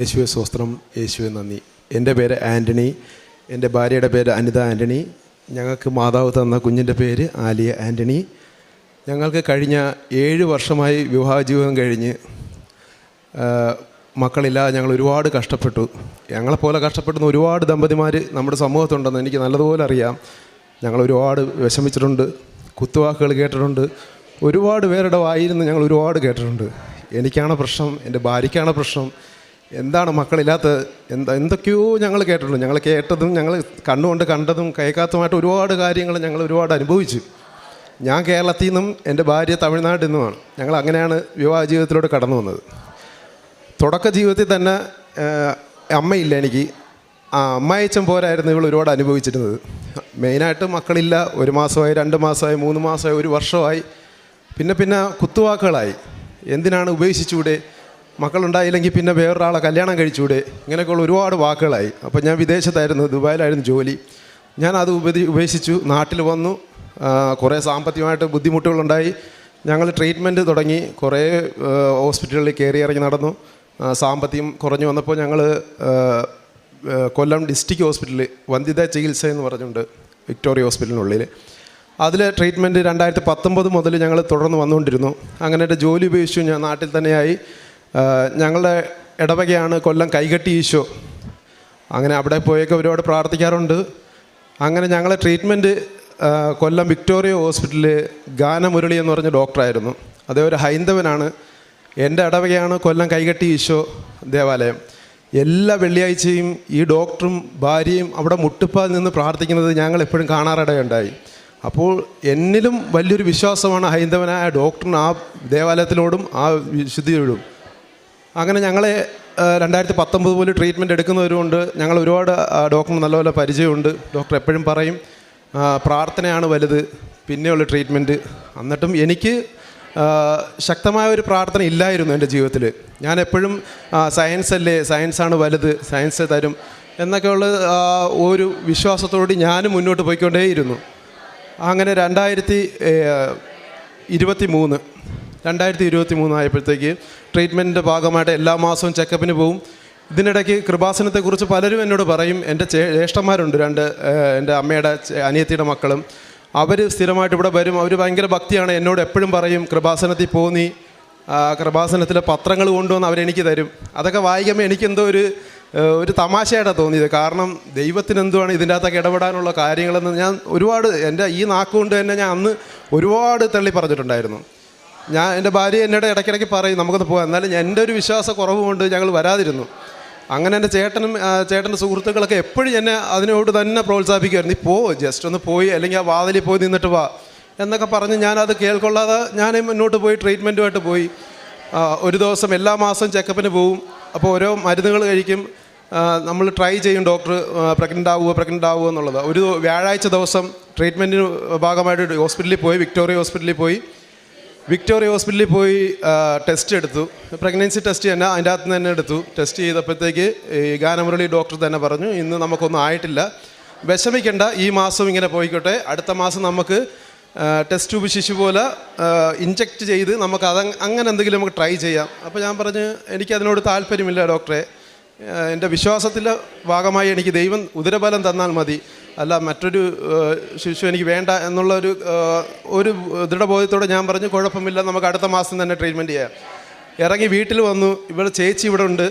യേശുവെ സ്വസ്ത്രം യേശുവെ നന്ദി. എന്റെ പേര് ആന്റണി എന്റെ ഭാര്യയുടെ പേര് അനിത ആന്റണി ഞങ്ങൾക്ക് മാതാവ് തന്ന കുഞ്ഞിന്റെ പേര് ആലിയ ആന്റണി. ഞങ്ങൾക്ക് കഴിഞ്ഞ ഏഴ് വർഷമായി വിവാഹ ജീവിതം കഴിഞ്ഞ് മക്കളില്ലാതെ ഞങ്ങൾ ഒരുപാട് കഷ്ടപ്പെട്ടു. ഞങ്ങളെപ്പോലെ കഷ്ടപ്പെടുന്ന ഒരുപാട് ദമ്പതിമാർ നമ്മുടെ സമൂഹത്തുണ്ടെന്ന് എനിക്ക് നല്ലതുപോലെ അറിയാം. ഞങ്ങൾ ഒരുപാട് വിഷമിച്ചിട്ടുണ്ട് കുത്തുവാക്കുകൾ കേട്ടിട്ടുണ്ട്. ഒരുപാട് പേരുടെ വായിരുന്നു ഞങ്ങൾ ഒരുപാട് കേട്ടിട്ടുണ്ട്. എനിക്കാണ് പ്രശ്നം എന്റെ ഭാര്യയ്ക്കാണ് പ്രശ്നം. എന്താണ് മക്കളില്ലാത്ത എന്താ എന്തൊക്കെയോ ഞങ്ങൾ കേട്ടിട്ടുണ്ട്. ഞങ്ങൾ കേട്ടതും ഞങ്ങൾ കണ്ണുകൊണ്ട് കണ്ടതും കേൾക്കാത്തതുമായിട്ട് ഒരുപാട് കാര്യങ്ങൾ ഞങ്ങൾ ഒരുപാട് അനുഭവിച്ചു. ഞാൻ കേരളത്തിൽ നിന്നും എന്റെ ഭാര്യ തമിഴ്നാട്ടിൽ നിന്നുമാണ്. ഞങ്ങൾ അങ്ങനെയാണ് വിവാഹ ജീവിതത്തിലൂടെ കടന്നു വന്നത്. തുടക്ക ജീവിതത്തിൽ തന്നെ അമ്മയില്ല എനിക്ക്. ആ അമ്മായിച്ചൻ പോരായിരുന്നു ഇവൾ ഒരുപാട് അനുഭവിച്ചിരുന്നത്. മെയിനായിട്ട് മക്കളില്ല. ഒരു മാസമായി രണ്ട് മാസമായി മൂന്ന് മാസമായി ഒരു വർഷമായി. പിന്നെ പിന്നെ കുത്തുവാക്കുകളായി. എന്തിനാണ് ഉപേക്ഷിച്ചൂടെ? മക്കളുണ്ടായില്ലെങ്കിൽ പിന്നെ വേറൊരാളെ കല്യാണം കഴിച്ചുകൂടെ? ഇങ്ങനെയൊക്കെയുള്ള ഒരുപാട് വാക്കുകളായി. അപ്പോൾ ഞാൻ വിദേശത്തായിരുന്നു ദുബായിലായിരുന്നു ജോലി. ഞാൻ അത് ഉപതി ഉപേക്ഷിച്ചു. നാട്ടിൽ വന്നു. കുറേ സാമ്പത്തികമായിട്ട് ബുദ്ധിമുട്ടുകളുണ്ടായി. ഞങ്ങൾ ട്രീറ്റ്മെന്റ് തുടങ്ങി. കുറേ ഹോസ്പിറ്റലുകളിൽ കയറി ഇറങ്ങി നടന്നു. സാമ്പത്തികം കുറഞ്ഞു വന്നപ്പോൾ ഞങ്ങൾ കൊല്ലം ഡിസ്ട്രിക്ട് ഹോസ്പിറ്റലിൽ വന്ധ്യത ചികിത്സ എന്ന് പറഞ്ഞുകൊണ്ട് വിക്ടോറിയ ഹോസ്പിറ്റലിനുള്ളിൽ. അതിൽ ട്രീറ്റ്മെന്റ് രണ്ടായിരത്തി പത്തൊമ്പത് മുതൽ ഞങ്ങൾ തുടർന്ന് വന്നുകൊണ്ടിരുന്നു. അങ്ങനെ എന്റെ ജോലി ഉപേക്ഷിച്ചു. ഞാൻ നാട്ടിൽ തന്നെയായി. ഞങ്ങളുടെ ഇടവകയാണ് കൊല്ലം കൈകെട്ടി ഈശോ. അങ്ങനെ അവിടെ പോയൊക്കെ ഒരുപാട് പ്രാർത്ഥിക്കാറുണ്ട്. അങ്ങനെ ഞങ്ങളെ ട്രീറ്റ്മെന്റ് കൊല്ലം വിക്ടോറിയ ഹോസ്പിറ്റലിൽ ഗാനമുരളി എന്ന് പറഞ്ഞ ഡോക്ടറായിരുന്നു. അതേ ഒരു ഹൈന്ദവനാണ്. എന്റെ ഇടവകയാണ് കൊല്ലം കൈകെട്ടി ഈശോ ദേവാലയം. എല്ലാ വെള്ളിയാഴ്ചയും ഈ ഡോക്ടറും ഭാര്യയും അവിടെ മുട്ടുപ്പാൽ നിന്ന് പ്രാർത്ഥിക്കുന്നത് ഞങ്ങൾ എപ്പോഴും കാണാറിടയുണ്ടായി. അപ്പോൾ എന്നിലും വലിയൊരു വിശ്വാസമാണ് ഹൈന്ദവനായ ഡോക്ടറിന് ആ ദേവാലയത്തിനോടും ആ വിശുദ്ധിയോടും. അങ്ങനെ ഞങ്ങളെ രണ്ടായിരത്തി പത്തൊമ്പത് പോലെ ട്രീറ്റ്മെന്റ് എടുക്കുന്നവരുമുണ്ട്. ഞങ്ങൾ ഒരുപാട് ഡോക്ടർ നല്ലപോലെ പരിചയമുണ്ട്. ഡോക്ടർ എപ്പോഴും പറയും പ്രാർത്ഥനയാണ് വലുത് പിന്നെയുള്ള ട്രീറ്റ്മെന്റ് എന്നിട്ടും എനിക്ക് ശക്തമായ ഒരു പ്രാർത്ഥന ഇല്ലായിരുന്നു എന്റെ ജീവിതത്തിൽ ഞാൻ എപ്പോഴും സയൻസ് അല്ലേ സയൻസാണ് വലുത് സയൻസ് തരും എന്നൊക്കെയുള്ള ഒരു വിശ്വാസത്തോടുകൂടി ഞാനും മുന്നോട്ട് പോയിക്കൊണ്ടേയിരുന്നു. അങ്ങനെ രണ്ടായിരത്തി ഇരുപത്തി മൂന്ന് രണ്ടായിരത്തി ഇരുപത്തി മൂന്നായപ്പോഴത്തേക്ക് ട്രീറ്റ്മെന്റിന്റെ ഭാഗമായിട്ട് എല്ലാ മാസവും ചെക്കപ്പിന് പോവും. ഇതിനിടയ്ക്ക് കൃപാസനത്തെക്കുറിച്ച് പലരും എന്നോട് പറയും. എന്റെ ജ്യേഷ്ഠന്മാരുണ്ട് രണ്ട് എന്റെ അമ്മയുടെ അനിയത്തിയുടെ മക്കളും. അവർ സ്ഥിരമായിട്ട് ഇവിടെ വരും. അവർ ഭയങ്കര ഭക്തിയാണ്. എന്നോട് എപ്പോഴും പറയും കൃപാസനത്തിൽ പോന്നി കൃപാസനത്തിലെ പത്രങ്ങൾ കൊണ്ടുവന്ന് അവരെനിക്ക് തരും. അതൊക്കെ വായിക്കുമ്പോൾ എനിക്കെന്തോ ഒരു ഒരു തമാശയായിട്ടാണ് തോന്നിയത്. കാരണം ദൈവത്തിന് എന്തുവാണ് ഇതിന്റെ അകത്തൊക്കെ ഇടപെടാനുള്ള കാര്യങ്ങളെന്ന് ഞാൻ ഒരുപാട് എന്റെ ഈ നാക്കുകൊണ്ട് തന്നെ ഞാൻ അന്ന് ഒരുപാട് തള്ളി പറഞ്ഞിട്ടുണ്ടായിരുന്നു ഞാൻ എന്റെ ഭാര്യ എന്നോട് ഇടയ്ക്കിടയ്ക്ക് പറയും നമുക്കൊന്ന് പോകാം എന്നാലും എന്റെ ഒരു വിശ്വാസ കുറവ് കൊണ്ട് ഞങ്ങൾ വരാതിരുന്നു. അങ്ങനെ എന്റെ ചേട്ടനും ചേട്ടന്റെ സുഹൃത്തുക്കളൊക്കെ എപ്പോഴും എന്നെ അതിനോട് തന്നെ പ്രോത്സാഹിപ്പിക്കുമായിരുന്നു. നീ പോ ജസ്റ്റ് ഒന്ന് പോയി അല്ലെങ്കിൽ ആ വാതിലിൽ പോയി നിന്നിട്ട് വാ. എന്നൊക്കെ പറഞ്ഞ് ഞാനത് കേൾക്കൊള്ളാതെ ഞാൻ മുന്നോട്ട് പോയി ട്രീറ്റ്മെന്റുമായിട്ട് പോയി. ഒരു ദിവസം എല്ലാ മാസവും ചെക്കപ്പിന് പോവും. അപ്പോൾ ഓരോ മരുന്നുകൾ കഴിക്കും. നമ്മൾ ട്രൈ ചെയ്യും ഡോക്ടർ പ്രഗ്നന്റ് ആവുമോ പ്രഗ്നന്റ് ആവുമോ എന്നുള്ളത്. ഒരു വ്യാഴാഴ്ച ദിവസം ട്രീറ്റ്മെന്റിന് ഭാഗമായിട്ട് ഹോസ്പിറ്റലിൽ പോയി വിക്ടോറിയ ഹോസ്പിറ്റലിൽ പോയി. വിക്ടോറിയ ഹോസ്പിറ്റലിൽ പോയി ടെസ്റ്റ് എടുത്തു. പ്രഗ്നൻസി ടെസ്റ്റ് തന്നെ അതിന്റെ അകത്ത് തന്നെ എടുത്തു. ടെസ്റ്റ് ചെയ്തപ്പോഴത്തേക്ക് ഈ ഗാനമുരളി ഡോക്ടർ തന്നെ പറഞ്ഞു ഇന്ന് നമുക്കൊന്നും ആയിട്ടില്ല. വിഷമിക്കേണ്ട ഈ മാസം ഇങ്ങനെ പോയിക്കോട്ടെ. അടുത്ത മാസം നമുക്ക് ടെസ്റ്റ് ട്യൂബ് ശിശു പോലെ ഇഞ്ചെക്റ്റ് ചെയ്ത് നമുക്ക് അത് അങ്ങനെ എന്തെങ്കിലും നമുക്ക് ട്രൈ ചെയ്യാം. അപ്പോൾ ഞാൻ പറഞ്ഞ് എനിക്കതിനോട് താല്പര്യമില്ല ഡോക്ടറെ എന്റെ വിശ്വാസത്തിന്റെ ഭാഗമായി എനിക്ക് ദൈവം ഉദരബലം തന്നാൽ മതി. അല്ല മറ്റൊരു ശിശു എനിക്ക് വേണ്ട എന്നുള്ള ഒരു ഒരു ദൃഢബോധത്തോടെ ഞാൻ പറഞ്ഞു കുഴപ്പമില്ല നമുക്ക് അടുത്ത മാസം തന്നെ ട്രീറ്റ്മെന്റ് ചെയ്യാം. ഇറങ്ങി വീട്ടിൽ വന്നു ഇവിടെ ചേച്ചി ഇവിടെ ഉണ്ട്.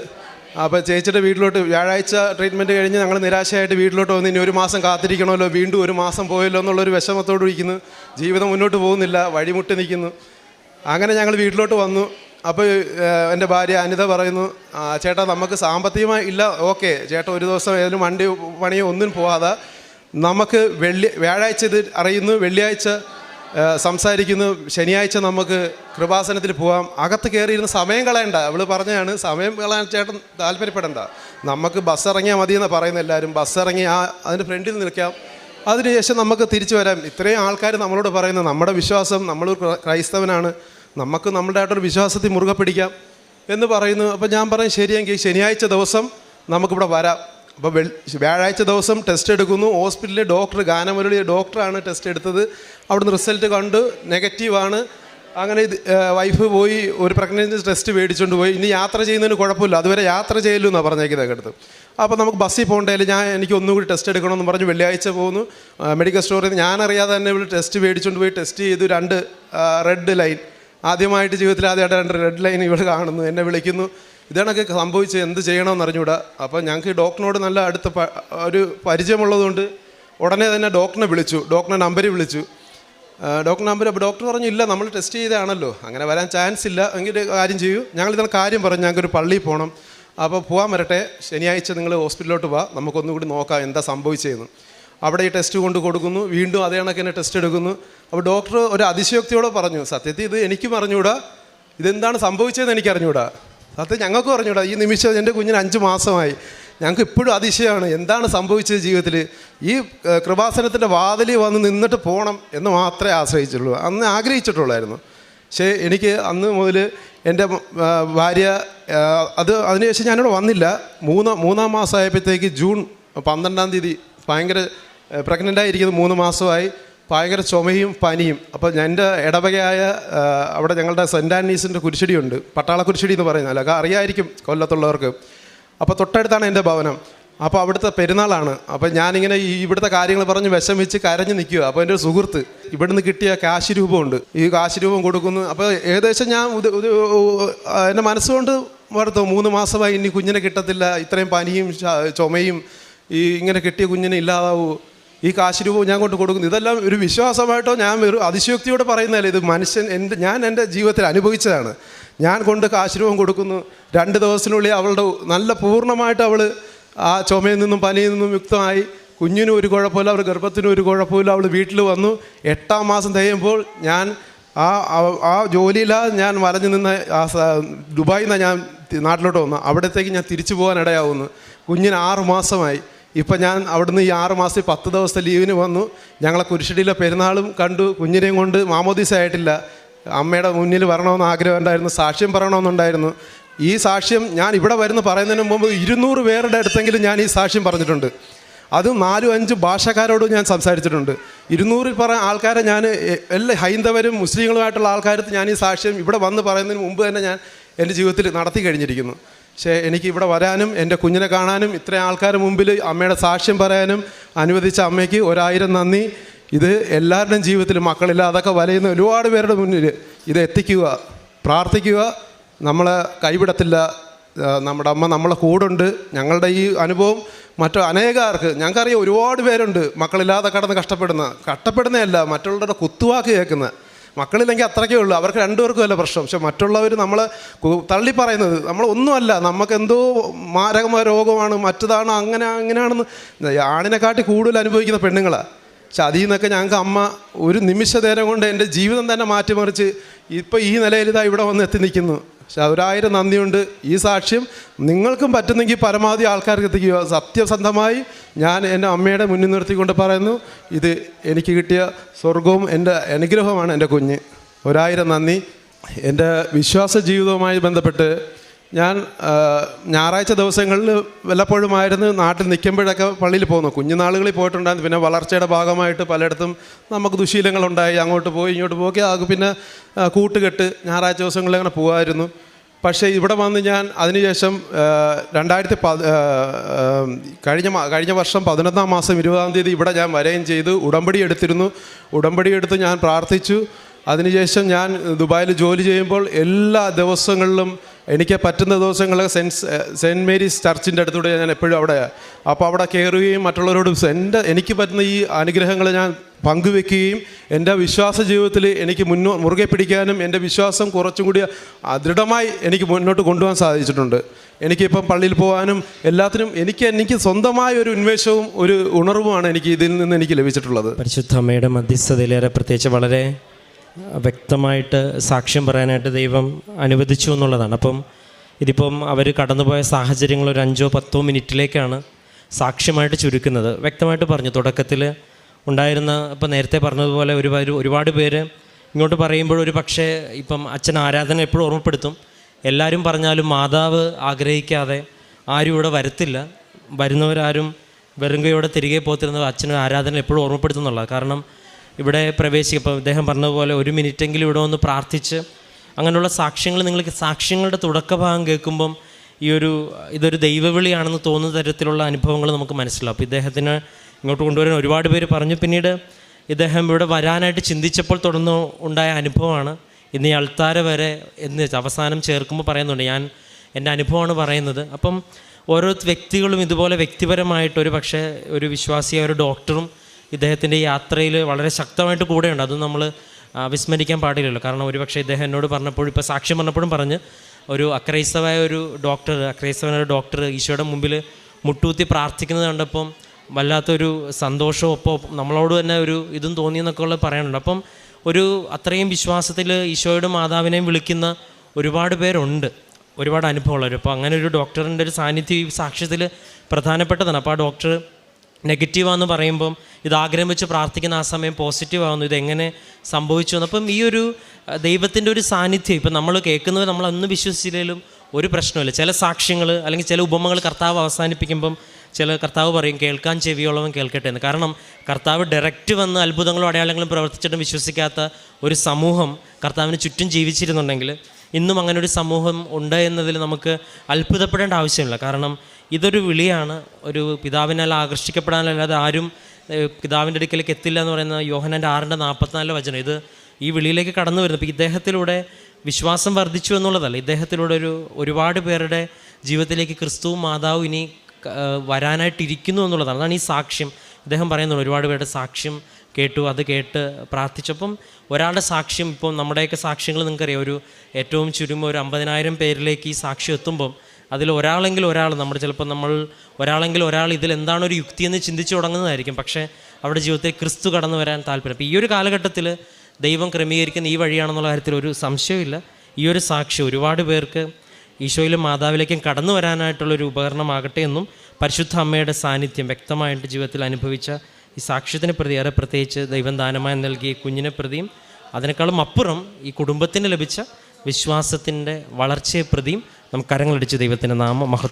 അപ്പോൾ ചേച്ചിയുടെ വീട്ടിലോട്ട് വ്യാഴാഴ്ച ട്രീറ്റ്മെന്റ് കഴിഞ്ഞ് ഞങ്ങൾ നിരാശയായിട്ട് വീട്ടിലോട്ട് വന്ന് ഇനി ഒരു മാസം കാത്തിരിക്കണമല്ലോ വീണ്ടും ഒരു മാസം പോയല്ലോ എന്നുള്ളൊരു വിഷമത്തോട് ഇരിക്കുന്നു. ജീവിതം മുന്നോട്ട് പോകുന്നില്ല വഴിമുട്ടി നിൽക്കുന്നു. അങ്ങനെ ഞങ്ങൾ വീട്ടിലോട്ട് വന്നു. അപ്പോൾ എന്റെ ഭാര്യ അനിത പറയുന്നു ചേട്ടാ നമുക്ക് സാമ്പത്തികമായി ഇല്ല ഓക്കെ ചേട്ടാ ഒരു ദിവസം ഏതെങ്കിലും വണ്ടി പണിയോ ഒന്നും പോവാതെ. നമുക്ക് വെള്ളി വ്യാഴാഴ്ച ഇത് അറിയുന്നു വെള്ളിയാഴ്ച സംസാരിക്കുന്നു. ശനിയാഴ്ച നമുക്ക് കൃപാസനത്തിൽ പോവാം. അകത്ത് കയറിയിരുന്ന് സമയം കളയണ്ട. അവൾ പറഞ്ഞതാണ് സമയം കളയാൻ ചേട്ടൻ താല്പര്യപ്പെടണ്ട. നമുക്ക് ബസ് ഇറങ്ങിയാൽ മതി എന്ന് പറയുന്ന എല്ലാവരും. ബസ് ഇറങ്ങി ആ അതിന്റെ ഫ്രണ്ടിൽ നിൽക്കാം. അതിനുശേഷം നമുക്ക് തിരിച്ചു വരാം. ഇത്രയും ആൾക്കാർ നമ്മളോട് പറയുന്നത് നമ്മുടെ വിശ്വാസം നമ്മൾ ക്രൈസ്തവനാണ്. നമുക്ക് നമ്മുടെ ആയിട്ടൊരു വിശ്വാസത്തിൽ മുറുകെ പിടിക്കാം എന്ന് പറയുന്നു. അപ്പോൾ ഞാൻ പറയും ശരിയെങ്കിൽ ശനിയാഴ്ച ദിവസം നമുക്കിവിടെ വരാം. അപ്പോൾ വ്യാഴാഴ്ച ദിവസം ടെസ്റ്റ് എടുക്കുന്നു. ഹോസ്പിറ്റലിലെ ഡോക്ടർ ഗാനമുരളി ഡോക്ടറാണ് ടെസ്റ്റ് എടുത്തത്. അവിടുന്ന് റിസൾട്ട് കണ്ടു. നെഗറ്റീവാണ് അങ്ങനെ വൈഫ് പോയി ഒരു പ്രഗ്നൻസി ടെസ്റ്റ് മേടിച്ചുകൊണ്ട് പോയി. ഇനി യാത്ര ചെയ്യുന്നതിന് കുഴപ്പമില്ല. അതുവരെ യാത്ര ചെയ്യലു എന്നാണ് പറഞ്ഞേക്കുന്നത് അടുത്ത് അപ്പോൾ നമുക്ക് ബസ്സിൽ പോകണ്ടേലും ഞാൻ എനിക്ക് ഒന്നുകൂടി ടെസ്റ്റ് എടുക്കണമെന്ന് പറഞ്ഞ് വെള്ളിയാഴ്ച പോകുന്നു മെഡിക്കൽ സ്റ്റോറിൽ നിന്ന് ഞാനറിയാതെ തന്നെ ഇവിടെ ടെസ്റ്റ് മേടിച്ചുകൊണ്ട് പോയി ടെസ്റ്റ് ചെയ്തു. രണ്ട് റെഡ് ലൈൻ ആദ്യമായിട്ട് ജീവിതത്തിൽ ആദ്യമായിട്ട് രണ്ട് റെഡ് ലൈൻ ഇവിടെ കാണുന്നു. എന്നെ വിളിക്കുന്നു. ഇതാണൊക്കെ സംഭവിച്ച് എന്ത് ചെയ്യണമെന്ന് അറിഞ്ഞൂടാ അപ്പോൾ ഞങ്ങൾക്ക് ഡോക്ടറിനോട് നല്ല അടുത്ത ഒരു പരിചയമുള്ളതുകൊണ്ട് ഉടനെ തന്നെ ഡോക്ടറിനെ വിളിച്ചു. ഡോക്ടറെ നമ്പറിൽ വിളിച്ചു. ഡോക്ടർ നമ്പർ ഡോക്ടർ പറഞ്ഞു ഇല്ല നമ്മൾ ടെസ്റ്റ് ചെയ്തതാണല്ലോ. അങ്ങനെ വരാൻ ചാൻസ് ഇല്ല. എങ്കിൽ കാര്യം ചെയ്യൂ. ഞങ്ങൾ ഇതിന് കാര്യം പറഞ്ഞു. ഞങ്ങൾക്കൊരു പള്ളിയിൽ പോകണം അപ്പോൾ പോകാൻ വരട്ടെ. ശനിയാഴ്ച നിങ്ങൾ ഹോസ്പിറ്റലിലോട്ട് പോവാ നമുക്കൊന്നുകൂടി നോക്കാം എന്താ സംഭവിച്ചതെന്ന്. അവിടെ ഈ ടെസ്റ്റ് കൊണ്ട് കൊടുക്കുന്നു. വീണ്ടും അതേ കണക്ക് തന്നെ ടെസ്റ്റ് എടുക്കുന്നു. അപ്പോൾ ഡോക്ടർ ഒരു അതിശയോക്തിയോടെ പറഞ്ഞു സത്യത്തിൽ ഇത് എനിക്കും അറിഞ്ഞൂടാ ഇതെന്താണ് സംഭവിച്ചതെന്ന് എനിക്ക് അറിഞ്ഞൂടാ ഞങ്ങൾക്ക് പറഞ്ഞൂടാ ഈ നിമിഷം എന്റെ കുഞ്ഞിന് അഞ്ച് മാസമായി. ഞങ്ങൾക്ക് ഇപ്പോഴും അതിശയമാണ്. എന്താണ് സംഭവിച്ചത് ജീവിതത്തിൽ? ഈ കൃപാസനത്തിന്റെ വാതിലിൽ വന്ന് നിന്നിട്ട് പോകണം എന്ന് മാത്രമേ ആശ്രയിച്ചുള്ളൂ അന്ന് ആഗ്രഹിച്ചിട്ടുള്ളായിരുന്നു. പക്ഷേ എനിക്ക് അന്ന് മുതൽ എന്റെ ഭാര്യ അത് അതിനുശേഷം ഞാനിവിടെ വന്നില്ല. മൂന്ന് മൂന്നാം മാസമായപ്പോഴത്തേക്ക് ജൂൺ പന്ത്രണ്ടാം തീയതി ഭയങ്കര പ്രഗ്നന്റ് ആയിരിക്കുന്നത് മൂന്ന് മാസമായി. ഭയങ്കര ചുമയും പനിയും. അപ്പോൾ എന്റെ ഇടവകയായ അവിടെ ഞങ്ങളുടെ സെന്റ് ആൻഡീസിന്റെ കുരിശടിയുണ്ട്. പട്ടാള കുരിശടി എന്ന് പറയുന്നത് അല്ല അറിയായിരിക്കും കൊല്ലത്തുള്ളവർക്ക്. അപ്പോൾ തൊട്ടടുത്താണ് എന്റെ ഭവനം. അപ്പോൾ അവിടുത്തെ പെരുന്നാളാണ്. അപ്പോൾ ഞാനിങ്ങനെ ഈ ഇവിടുത്തെ കാര്യങ്ങൾ പറഞ്ഞ് വിഷമിച്ച് കരഞ്ഞ് നിൽക്കുക അപ്പോൾ എന്റെ ഒരു സുഹൃത്ത് ഇവിടുന്ന് കിട്ടിയ കാശ് രൂപമുണ്ട് ഈ കാശ് രൂപം കൊടുക്കുന്നു. അപ്പോൾ ഏകദേശം ഞാൻ എന്റെ മനസ്സുകൊണ്ട് വളർത്തു മൂന്ന് മാസമായി ഇനി കുഞ്ഞിനെ കിട്ടത്തില്ല. ഇത്രയും പനിയും ചുമയും ഈ ഇങ്ങനെ കിട്ടിയ കുഞ്ഞിനെ ഇല്ലാതാവൂ. ഈ കാശ് രൂപവും ഞാൻ കൊണ്ട് കൊടുക്കുന്നു. ഇതെല്ലാം ഒരു വിശ്വാസമായിട്ടോ ഞാൻ ഒരു അതിശയോക്തിയോടെ പറയുന്നതല്ല. ഇത് മനുഷ്യൻ എന്റെ ഞാൻ എന്റെ ജീവിതത്തിൽ അനുഭവിച്ചതാണ്. ഞാൻ കൊണ്ട് കാശ് രൂപം കൊടുക്കുന്നു. രണ്ട് ദിവസത്തിനുള്ളിൽ അവളുടെ നല്ല പൂർണമായിട്ട് അവൾ ആ ചുമയിൽ നിന്നും പനിയിൽ നിന്നും യുക്തമായി കുഞ്ഞിനും ഒരു കുഴപ്പമില്ല അവർ ഗർഭത്തിനും ഒരു കുഴപ്പമില്ല. അവൾ വീട്ടിൽ വന്നു. എട്ടാം മാസം തികയുമ്പോൾ ഞാൻ ആ ആ- ജോലിയില്ലാതെ ഞാൻ വലഞ്ഞു നിന്ന് ആ ദുബായിൽ ഞാൻ നാട്ടിലോട്ട് വന്നു അവിടത്തേക്ക് ഞാൻ തിരിച്ചു പോകാൻ ഇടയാവുന്നു. കുഞ്ഞിന് ആറ് മാസമായി. ഇപ്പം ഞാൻ അവിടുന്ന് ഈ ആറ് മാസത്തിൽ പത്ത് ദിവസത്തെ ലീവിന് വന്നു. ഞങ്ങളെ കുരിശടിയിലെ പെരുന്നാളും കണ്ടു. കുഞ്ഞിനെയും കൊണ്ട് മാമോദീസ ആയിട്ടില്ല. അമ്മയുടെ മുന്നിൽ വരണമെന്ന് ആഗ്രഹം ഉണ്ടായിരുന്നു സാക്ഷ്യം പറയണമെന്നുണ്ടായിരുന്നു. ഈ സാക്ഷ്യം ഞാൻ ഇവിടെ വരുന്ന പറയുന്നതിന് മുമ്പ് ഇരുന്നൂറ് പേരുടെ അടുത്തെങ്കിലും ഞാൻ ഈ സാക്ഷ്യം പറഞ്ഞിട്ടുണ്ട്. അതും നാലും അഞ്ച് ഭാഷക്കാരോടും ഞാൻ സംസാരിച്ചിട്ടുണ്ട്. ഇരുന്നൂറിൽ പറ ആൾക്കാരെ ഞാൻ എല്ലാ ഹൈന്ദവരും മുസ്ലിങ്ങളുമായിട്ടുള്ള ആൾക്കാരത്ത് ഞാൻ ഈ സാക്ഷ്യം ഇവിടെ വന്ന് പറയുന്നതിന് മുമ്പ് തന്നെ ഞാൻ എന്റെ ജീവിതത്തിൽ നടത്തി കഴിഞ്ഞിരിക്കുന്നു. പക്ഷേ എനിക്ക് ഇവിടെ വരാനും എന്റെ കുഞ്ഞിനെ കാണാനും ഇത്രയും ആൾക്കാരുടെ മുമ്പിൽ അമ്മയുടെ സാക്ഷ്യം പറയാനും അനുവദിച്ച അമ്മയ്ക്ക് ഒരായിരം നന്ദി. ഇത് എല്ലാവരുടെയും ജീവിതത്തിൽ മക്കളില്ലാതൊക്കെ വലയുന്ന ഒരുപാട് പേരുടെ മുന്നിൽ ഇത് എത്തിക്കുക പ്രാർത്ഥിക്കുക. നമ്മളെ കൈവിടത്തില്ല. നമ്മുടെ അമ്മ നമ്മളെ കൂടുണ്ട് ഞങ്ങളുടെ ഈ അനുഭവം മറ്റു അനേകാർക്ക് ഞങ്ങൾക്കറിയാം ഒരുപാട് പേരുണ്ട് മക്കളില്ലാതെ കടന്ന് കഷ്ടപ്പെടുന്ന. കഷ്ടപ്പെടുന്നതല്ല മറ്റുള്ളവരുടെ കുത്തുവാക്ക് കേൾക്കുന്ന. മക്കളില്ലെങ്കിൽ അത്രയ്ക്കേ ഉള്ളൂ. അവർക്ക് രണ്ടുപേർക്കും അല്ല പ്രശ്നം. പക്ഷെ മറ്റുള്ളവർ നമ്മൾ തള്ളി പറയുന്നത് നമ്മളൊന്നുമല്ല നമുക്ക് എന്തോ മാരകമായ രോഗമാണ് മറ്റതാണ് അങ്ങനെ അങ്ങനെയാണെന്ന് ആണിനെക്കാട്ടി കൂടുതൽ അനുഭവിക്കുന്ന പെണ്ണുങ്ങളാണ് പക്ഷെ അതിൽ നിന്നൊക്കെ ഞങ്ങൾക്ക് അമ്മ ഒരു നിമിഷ നേരം കൊണ്ട് എന്റെ ജീവിതം തന്നെ മാറ്റിമറിച്ച് ഇപ്പോൾ ഈ നിലയിൽ ഇതാ ഇവിടെ വന്ന് എത്തി നിൽക്കുന്നു. പക്ഷെ ഒരായിരം നന്ദിയുണ്ട്. ഈ സാക്ഷ്യം നിങ്ങൾക്കും പറ്റുന്നെങ്കിൽ പരമാവധി ആൾക്കാർക്ക് എത്തിക്കുക. സത്യസന്ധമായി ഞാൻ എന്റെ അമ്മയുടെ മുന്നിൽ നിർത്തിക്കൊണ്ട് പറയുന്നു ഇത് എനിക്ക് കിട്ടിയ സ്വർഗവും എന്റെ അനുഗ്രഹമാണ് എന്റെ കുഞ്ഞ്. ഒരായിരം നന്ദി. എന്റെ വിശ്വാസ ജീവിതവുമായി ബന്ധപ്പെട്ട് ഞാൻ ഞായറാഴ്ച ദിവസങ്ങളിൽ വല്ലപ്പോഴുമായിരുന്നു നാട്ടിൽ നിൽക്കുമ്പോഴൊക്കെ പള്ളിയിൽ പോകുന്നു കുഞ്ഞുനാളുകളിൽ പോയിട്ടുണ്ടായിരുന്നു. പിന്നെ വളർച്ചയുടെ ഭാഗമായിട്ട് പലയിടത്തും നമുക്ക് ദുശീലങ്ങളുണ്ടായി. അങ്ങോട്ട് പോയി ഇങ്ങോട്ട് പോയി. അത് പിന്നെ കൂട്ടുകെട്ട് ഞായറാഴ്ച ദിവസങ്ങളിൽ അങ്ങനെ പോകുമായിരുന്നു പക്ഷേ ഇവിടെ വന്ന് ഞാൻ അതിനുശേഷം രണ്ടായിരത്തി ആ, കഴിഞ്ഞ കഴിഞ്ഞ വർഷം പതിനൊന്നാം മാസം ഇരുപതാം തീയതി ഇവിടെ ഞാൻ വരികയും ചെയ്തു. ഉടമ്പടി എടുത്തിരുന്നു. ഉടമ്പടി എടുത്ത് ഞാൻ പ്രാർത്ഥിച്ചു. അതിനുശേഷം ഞാൻ ദുബായിൽ ജോലി ചെയ്യുമ്പോൾ എല്ലാ ദിവസങ്ങളിലും എനിക്ക് പറ്റുന്ന ദിവസങ്ങളിൽ സെൻസ് സെന്റ് മേരീസ് ചർച്ചിന്റെ അടുത്തൂടെ ഞാൻ എപ്പോഴും അവിടെ അപ്പോൾ അവിടെ കയറുകയും മറ്റുള്ളവരോട് എന്റെ എനിക്ക് പറ്റുന്ന ഈ അനുഗ്രഹങ്ങൾ ഞാൻ പങ്കുവെക്കുകയും എന്റെ വിശ്വാസ ജീവിതത്തിൽ എനിക്ക് മുന്നോ മുറുകെ പിടിക്കാനും എന്റെ വിശ്വാസം കുറച്ചും കൂടി ദൃഢമായി എനിക്ക് മുന്നോട്ട് കൊണ്ടുപോകാൻ സാധിച്ചിട്ടുണ്ട്. എനിക്കിപ്പം പള്ളിയിൽ പോകാനും എല്ലാത്തിനും എനിക്ക് എനിക്ക് സ്വന്തമായ ഒരു ഉന്മേഷവും ഒരു ഉണർവുമാണ് എനിക്ക് ഇതിൽ നിന്ന് എനിക്ക് ലഭിച്ചിട്ടുള്ളത്. പരിശുദ്ധ അമ്മയുടെ മധ്യസ്ഥതയിലേറെ പ്രത്യേകിച്ച് വളരെ വ്യക്തമായിട്ട് സാക്ഷ്യം പറയാനായിട്ട് ദൈവം അനുവദിച്ചു എന്നുള്ളതാണ്. അപ്പം ഇതിപ്പം അവർ കടന്നുപോയ സാഹചര്യങ്ങൾ ഒരു അഞ്ചോ പത്തോ മിനിറ്റിലേക്കാണ് സാക്ഷ്യമായിട്ട് ചുരുക്കുന്നത്. വ്യക്തമായിട്ട് പറഞ്ഞു തുടക്കത്തിൽ ഉണ്ടായിരുന്ന ഇപ്പം നേരത്തെ പറഞ്ഞതുപോലെ ഒരുപാട് ഒരുപാട് പേര് ഇങ്ങോട്ട് പറയുമ്പോൾ ഒരു പക്ഷേ ഇപ്പം അച്ഛൻ ആരാധന എപ്പോഴും ഓർമ്മപ്പെടുത്തും. എല്ലാവരും പറഞ്ഞാലും മാതാവ് ആഗ്രഹിക്കാതെ ആരും ഇവിടെ വരത്തില്ല. വരുന്നവരാരും വെറുങ്കയോടെ തിരികെ പോത്തിരുന്നത് അച്ഛനും ആരാധന എപ്പോഴും ഓർമ്മപ്പെടുത്തുന്നുള്ളത് കാരണം ഇവിടെ പ്രവേശിക്കും ഇദ്ദേഹം പറഞ്ഞതുപോലെ ഒരു മിനിറ്റെങ്കിലും ഇവിടെ ഒന്ന് പ്രാർത്ഥിച്ച് അങ്ങനെയുള്ള സാക്ഷ്യങ്ങൾ നിങ്ങൾക്ക് സാക്ഷ്യങ്ങളുടെ തുടക്കഭാഗം കേൾക്കുമ്പം ഈ ഒരു ഇതൊരു ദൈവവിളിയാണെന്ന് തോന്നുന്ന തരത്തിലുള്ള അനുഭവങ്ങൾ നമുക്ക് മനസ്സിലാവും. അപ്പോൾ ഇദ്ദേഹത്തിന് ഇങ്ങോട്ട് കൊണ്ടുവരാൻ ഒരുപാട് പേര് പറഞ്ഞു. പിന്നീട് ഇദ്ദേഹം ഇവിടെ വരാനായിട്ട് ചിന്തിച്ചപ്പോൾ തുടർന്ന് ഉണ്ടായ അനുഭവമാണ്. ഇന്ന് ഈ അൾത്താര വരെ എന്ന് അവസാനം ചേർക്കുമ്പോൾ പറയുന്നുണ്ട്. ഞാൻ എന്റെ അനുഭവമാണ് പറയുന്നത്. അപ്പം ഓരോ വ്യക്തികളും ഇതുപോലെ വ്യക്തിപരമായിട്ട് ഒരു പക്ഷേ ഒരു വിശ്വാസിയായ ഒരു ഡോക്ടറും ഇദ്ദേഹത്തിന്റെ യാത്രയിൽ വളരെ ശക്തമായിട്ട് കൂടെയുണ്ട്. അത് നമ്മൾ വിസ്മരിക്കാൻ പാടില്ലല്ലോ. കാരണം ഒരുപക്ഷെ ഇദ്ദേഹം എന്നോട് പറഞ്ഞപ്പോഴും ഇപ്പോൾ സാക്ഷ്യം പറഞ്ഞപ്പോഴും പറഞ്ഞ് ഒരു അക്രൈസ്തവായ ഒരു ഡോക്ടർ അക്രൈസ്തവനായ ഡോക്ടർ ഈശോയുടെ മുമ്പിൽ മുട്ടൂത്തി പ്രാർത്ഥിക്കുന്നത് കണ്ടപ്പം വല്ലാത്തൊരു സന്തോഷവും ഒപ്പം നമ്മളോട് തന്നെ ഒരു ഇതും തോന്നിയെന്നൊക്കെ ഉള്ളത് പറയാനുണ്ട്. അപ്പം ഒരു അത്രയും വിശ്വാസത്തിൽ ഈശോയുടെ മാതാവിനെയും വിളിക്കുന്ന ഒരുപാട് പേരുണ്ട്. ഒരുപാട് അനുഭവമുള്ളവർ. അപ്പോൾ അങ്ങനെ ഒരു ഡോക്ടറിന്റെ ഒരു സാന്നിധ്യം ഈ സാക്ഷ്യത്തിൽ പ്രധാനപ്പെട്ടതാണ്. അപ്പോൾ ആ ഡോക്ടർ നെഗറ്റീവാന്ന് പറയുമ്പം ഇത് ആഗ്രഹിച്ച് പ്രാർത്ഥിക്കുന്ന ആ സമയം പോസിറ്റീവ് ആവുന്നു ഇതെങ്ങനെ സംഭവിച്ചു അപ്പം ഈ ഒരു ദൈവത്തിന്റെ ഒരു സാന്നിധ്യം ഇപ്പം നമ്മൾ കേൾക്കുന്നത് നമ്മൾ അന്ന് വിശ്വസിച്ചില്ലെങ്കിലും ഒരു പ്രശ്നമില്ല ചില സാക്ഷ്യങ്ങൾ അല്ലെങ്കിൽ ചില ഉപമകൾ കർത്താവ് അവസാനിപ്പിക്കുമ്പം ചില കർത്താവ് പറയും കേൾക്കാൻ ചെവിയുള്ളവൻ കേൾക്കട്ടെ എന്ന്. കാരണം കർത്താവ് ഡയറക്റ്റ് വന്ന് അത്ഭുതങ്ങളും അടയാളങ്ങളും പ്രവർത്തിച്ചിട്ടും വിശ്വസിക്കാത്ത ഒരു സമൂഹം കർത്താവിന് ചുറ്റും ജീവിച്ചിരുന്നുണ്ടെങ്കിൽ ഇന്നും അങ്ങനെ ഒരു സമൂഹം ഉണ്ട് എന്നതിൽ നമുക്ക് അത്ഭുതപ്പെടേണ്ട ആവശ്യമില്ല. കാരണം ഇതൊരു വിളിയാണ്. ഒരു പിതാവിനാൽ ആകർഷിക്കപ്പെടാനല്ലാതെ ആരും പിതാവിന്റെ അടുക്കലേക്ക് എത്തില്ല എന്ന് പറയുന്ന യോഹനന്റെ ആറിന്റെ നാൽപ്പത്തിനാലിലെ വചനം. ഇത് ഈ വിളിയിലേക്ക് കടന്നു വരുന്നത് അപ്പോൾ ഇദ്ദേഹത്തിലൂടെ വിശ്വാസം വർദ്ധിച്ചു എന്നുള്ളതല്ല. ഇദ്ദേഹത്തിലൂടെ ഒരു ഒരുപാട് പേരുടെ ജീവിതത്തിലേക്ക് ക്രിസ്തുവും മാതാവും ഇനി വരാനായിട്ടിരിക്കുന്നു എന്നുള്ളതാണ്. അതാണ് ഈ സാക്ഷ്യം. അദ്ദേഹം പറയുന്നുണ്ട് ഒരുപാട് പേരുടെ സാക്ഷ്യം കേട്ടു അത് കേട്ട് പ്രാർത്ഥിച്ചപ്പം ഒരാളുടെ സാക്ഷ്യം ഇപ്പോൾ നമ്മുടെയൊക്കെ സാക്ഷ്യങ്ങൾ നിങ്ങൾക്കറിയാം. ഒരു ഏറ്റവും ചുരുങ്ങും ഒരു അമ്പതിനായിരം പേരിലേക്ക് ഈ സാക്ഷ്യം എത്തുമ്പം അതിൽ ഒരാളെങ്കിലും ഒരാൾ നമ്മൾ ചിലപ്പോൾ നമ്മൾ ഒരാളെങ്കിലും ഒരാൾ ഇതിൽ എന്താണ് ഒരു യുക്തി എന്ന് ചിന്തിച്ചു തുടങ്ങുന്നതായിരിക്കും. പക്ഷേ അവരുടെ ജീവിതത്തിൽ ക്രിസ്തു കടന്നു വരാൻ താല്പര്യം. അപ്പോൾ ഈ ഒരു കാലഘട്ടത്തിൽ ദൈവം ക്രമീകരിക്കുന്ന ഈ വഴിയാണെന്നുള്ള കാര്യത്തിൽ ഒരു സംശയമില്ല. ഈ ഒരു സാക്ഷ്യം ഒരുപാട് പേർക്ക് ഈശോയിലും മാതാവിലേക്കും കടന്നു വരാനായിട്ടുള്ളൊരു ഉപകരണമാകട്ടെ എന്നും പരിശുദ്ധ അമ്മയുടെ സാന്നിധ്യം വ്യക്തമായിട്ട് ജീവിതത്തിൽ അനുഭവിച്ച ഈ സാക്ഷ്യത്തിന് പ്രതി ഏറെ പ്രത്യേകിച്ച് ദൈവം ദാനമായി നൽകിയ കുഞ്ഞിനെ പ്രതിയും അതിനേക്കാളും അപ്പുറം ഈ കുടുംബത്തിന് ലഭിച്ച വിശ്വാസത്തിന്റെ വളർച്ചയെ പ്രതിയും നമുക്ക് കരങ്ങളടിച്ച് ദൈവത്തിന്റെ നാമം മഹത്വം